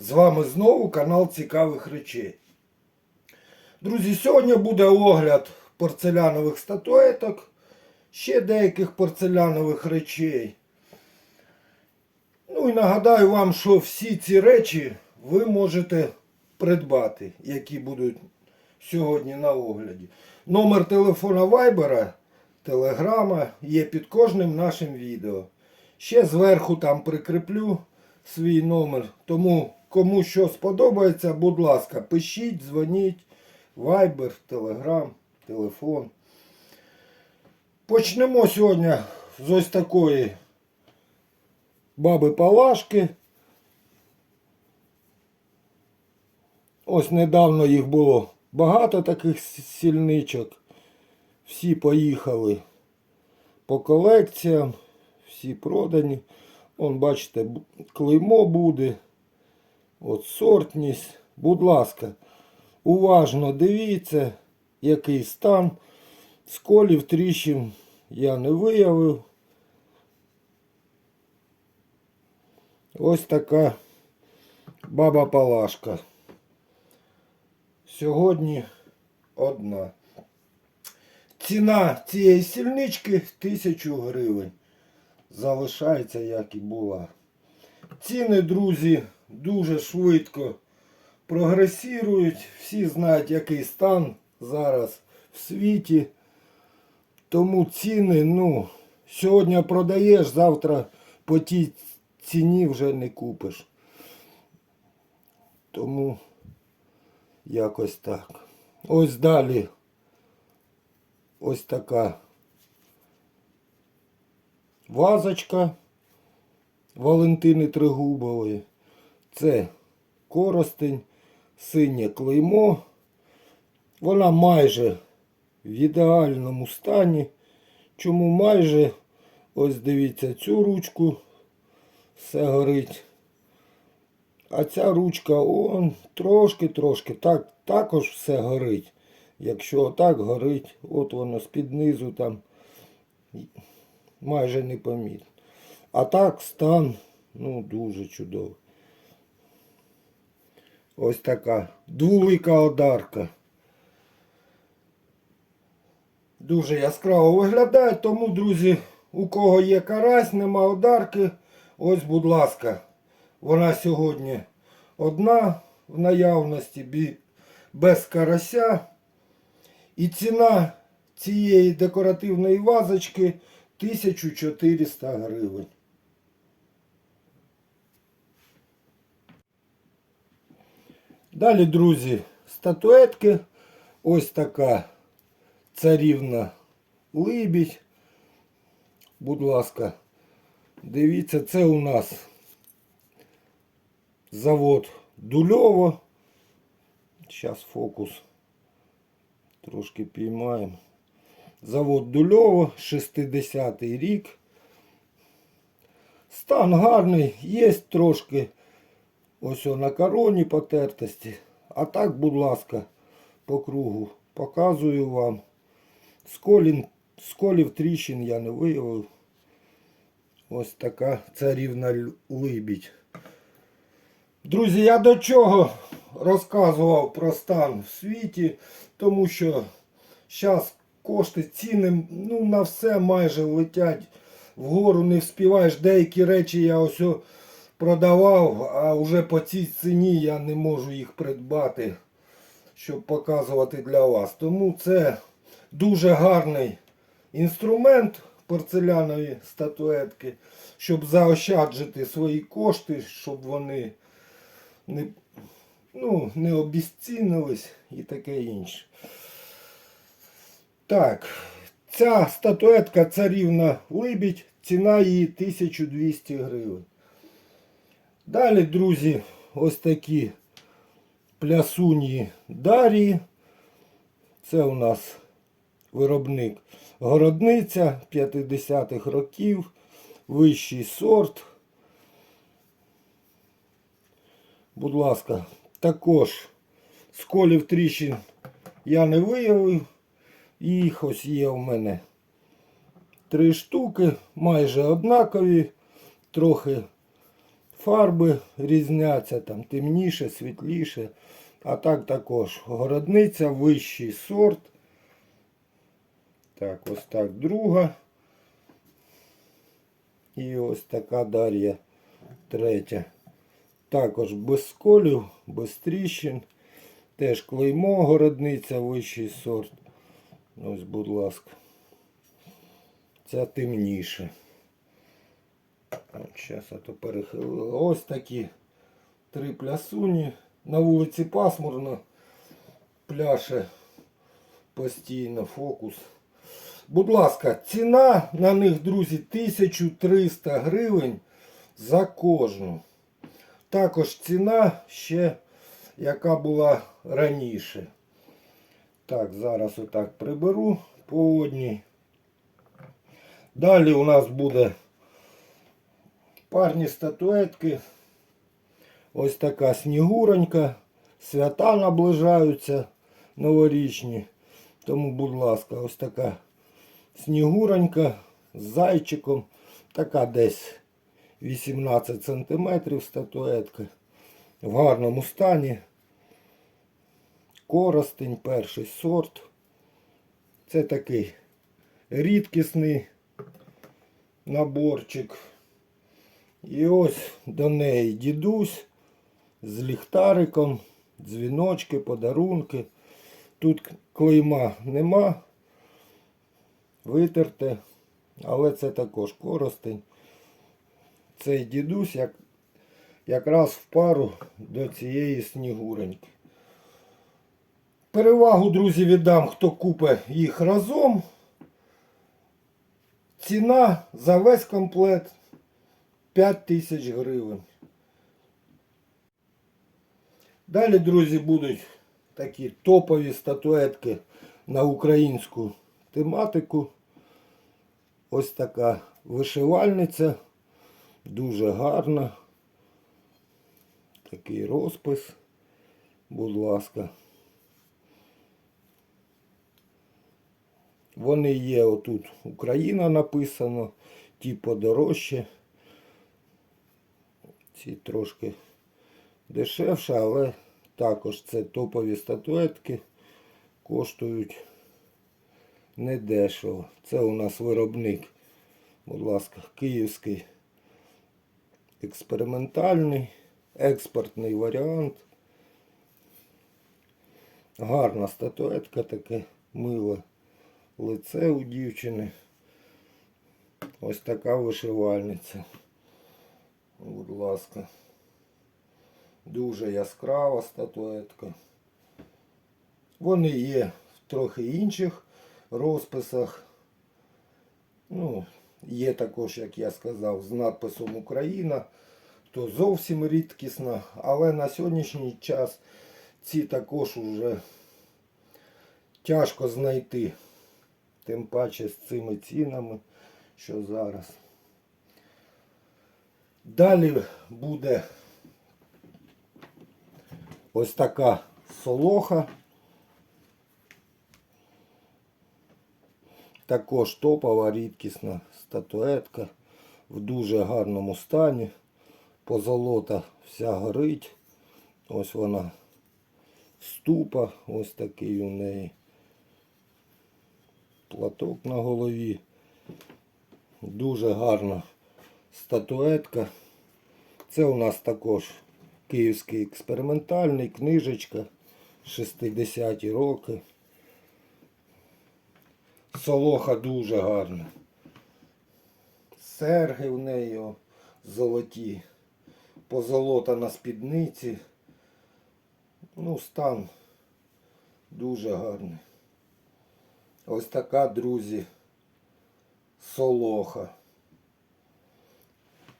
З вами знову канал Цікавих речей. Друзі, сьогодні буде огляд порцелянових статуеток, ще деяких порцелянових речей. Ну і нагадаю вам, що всі ці речі ви можете придбати, які будуть сьогодні на огляді. Номер телефона Вайбера, Телеграма є під кожним нашим відео. Ще зверху там прикріплю свій номер. Тому кому що сподобається, будь ласка, пишіть, дзвоніть. Viber, Telegram, телефон. Почнемо сьогодні з ось такої баби Палашки. Ось недавно їх було багато таких сільничок. Всі поїхали по колекціям, всі продані. Вон, бачите, клеймо буде. От сортність. Будь ласка, уважно дивіться, який стан. Сколів тріщин я не виявив. Ось така баба Палашка. Сьогодні одна. Ціна цієї сільнички 1000 гривень. Залишається як і була. Ціни, друзі, дуже швидко прогресірують. Всі знають, який стан зараз в світі. Тому ціни, ну, сьогодні продаєш, завтра по тій ціні вже не купиш. Тому якось так. Ось далі. Ось така вазочка Валентини Тригубової. Це коростень, синє клеймо. Вона майже в ідеальному стані. Чому майже, ось дивіться, цю ручку все горить. А ця ручка он трошки-трошки так, також все горить. Якщо отак горить, от воно з-під низу там майже не помітно. А так стан ну, дуже чудовий. Ось така двулика одарка. Дуже яскраво виглядає, тому, друзі, у кого є карась, нема одарки, ось, будь ласка, вона сьогодні одна в наявності без карася. І ціна цієї декоративної вазочки 1400 гривень. Далі, друзі, статуетки. Ось така царівна либідь. Будь ласка, дивіться, це у нас завод Дульово. Зараз фокус трошки піймаємо. Завод Дульово, 60-й рік. Стан гарний, є трошки ось на короні потертості. А так, будь ласка, по кругу показую вам. Сколін, сколів тріщин я не виявив. Ось така царівна либідь. Друзі, я до чого розказував про стан в світі, тому що зараз кошти, ціни ну, на все майже летять вгору, не вспіваєш. Деякі речі я ось продавав, а вже по цій ціні я не можу їх придбати, щоб показувати для вас. Тому це дуже гарний інструмент порцелянові статуетки, щоб заощаджити свої кошти, щоб вони не, ну, не обіцінились і таке інше. Так, ця статуетка царівна либідь, ціна її 1200 гривень. Далі, друзі, ось такі плясуньї Дарії. Це у нас виробник городниця 50-х років, вищий сорт. Будь ласка, також сколів тріщин я не виявив. Їх ось є у мене три штуки, майже однакові, трохи Фарби різняться, там темніше, світліше. А так також городниця, вищий сорт. Так, ось так друга. І ось така Дар'я третя. Також без сколів, без тріщин. Теж клеймо, городниця, вищий сорт. Ось, будь ласка. Ця темніше. Зараз то перехилила. Ось такі три плясуні. На вулиці пасмурно. Пляше постійно фокус. Будь ласка, ціна на них, друзі, 1300 гривень за кожну. Також ціна ще, яка була раніше. Так, зараз отак приберу по одній. Далі у нас буде парні статуетки. Ось така снігуронька. Свята наближаються новорічні. Тому, будь ласка, ось така снігуронька з зайчиком. Така десь 18 см статуетка. В гарному стані. Коростень, перший сорт. Це такий рідкісний наборчик. І ось до неї дідусь з ліхтариком, дзвіночки, подарунки. Тут клейма нема, витерте, але це також коростень. Цей дідусь як, якраз в пару до цієї снігуреньки. Перевагу, друзі, віддам, хто купить їх разом. Ціна за весь комплект 5 тисяч гривень. Далі, друзі, будуть такі топові статуетки на українську тематику. Ось така вишивальниця. Дуже гарна. Такий розпис. Будь ласка. Вони є отут Україна написано, ті подорожче. Ці трошки дешевше, але також це топові статуетки. Коштують недешево. Це у нас виробник, будь ласка, київський експериментальний, експортний варіант. Гарна статуетка таке миле лице у дівчини. Ось така вишивальниця. Будь ласка. Дуже яскрава статуетка. Вони є в трохи інших розписах. Ну, є також, як я сказав, з надписом Україна. То зовсім рідкісна. Але на сьогоднішній час ці також вже тяжко знайти. Тим паче з цими цінами, що зараз. Далі буде ось така солоха. Також топова рідкісна статуетка в дуже гарному стані. Позолота вся горить. Ось вона ступа, ось такий у неї платок на голові. Дуже гарна статуетка. Це у нас також київський експериментальний, книжечка 60-ті роки. Солоха дуже гарна. Серги в неї золоті. Позолота на спідниці. Ну, стан дуже гарний. Ось така, друзі, солоха.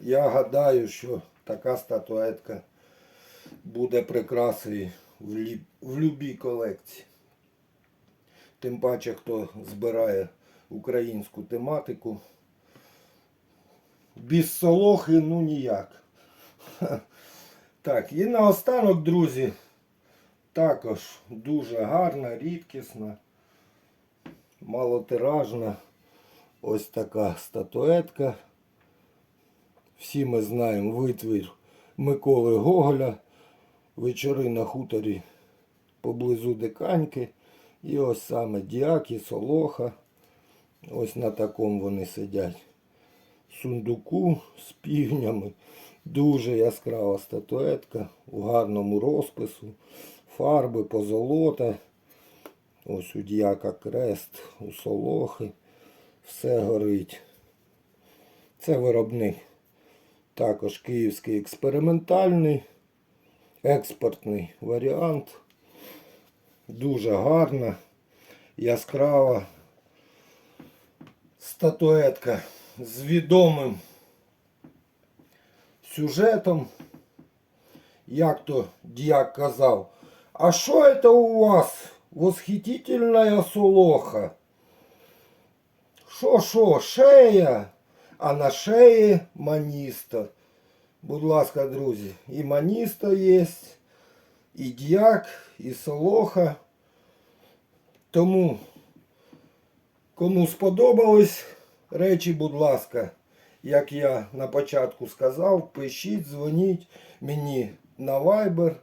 Я гадаю, що така статуетка буде прикрасою в, лі... в любій колекції. Тим паче, хто збирає українську тематику. Без солохи, ну ніяк. Так, і наостанок, друзі, також дуже гарна, рідкісна, малотиражна. Ось така статуетка. Всі ми знаємо витвір Миколи Гоголя. Вечори на хуторі поблизу Диканьки. І ось саме діаки, солоха. Ось на такому вони сидять. Сундуку з півнями. Дуже яскрава статуетка у гарному розпису. Фарби, позолота. Ось у діяка крест, у солохи. Все горить. Це виробник. Також київський експериментальний, експортний варіант. Дуже гарна, яскрава статуетка з відомим сюжетом. Як то дьяк казав, а що це у вас? Восхитительная солоха. Що, шея? А на шеї маніста. Будь ласка, друзі, і маніста є, і дьяк, і солоха. Тому, кому сподобались речі, будь ласка, як я на початку сказав, пишіть, дзвоніть мені на Viber,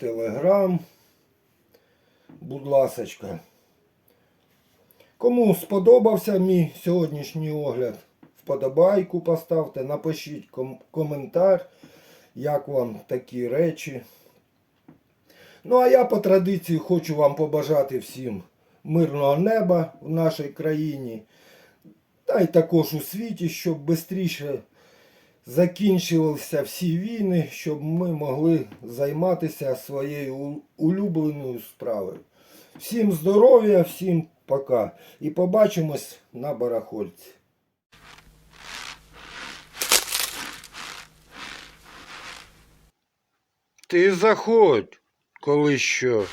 Telegram. Будь ласочка. Кому сподобався мій сьогоднішній огляд, вподобайку поставте, напишіть ком- коментар, як вам такі речі. Ну а я по традиції хочу вам побажати всім мирного неба в нашій країні. Та й також у світі, щоб швидше закінчилися всі війни, щоб ми могли займатися своєю улюбленою справою. Всім здоров'я, всім пока. І побачимось на барахольці. Ти заходь, коли що.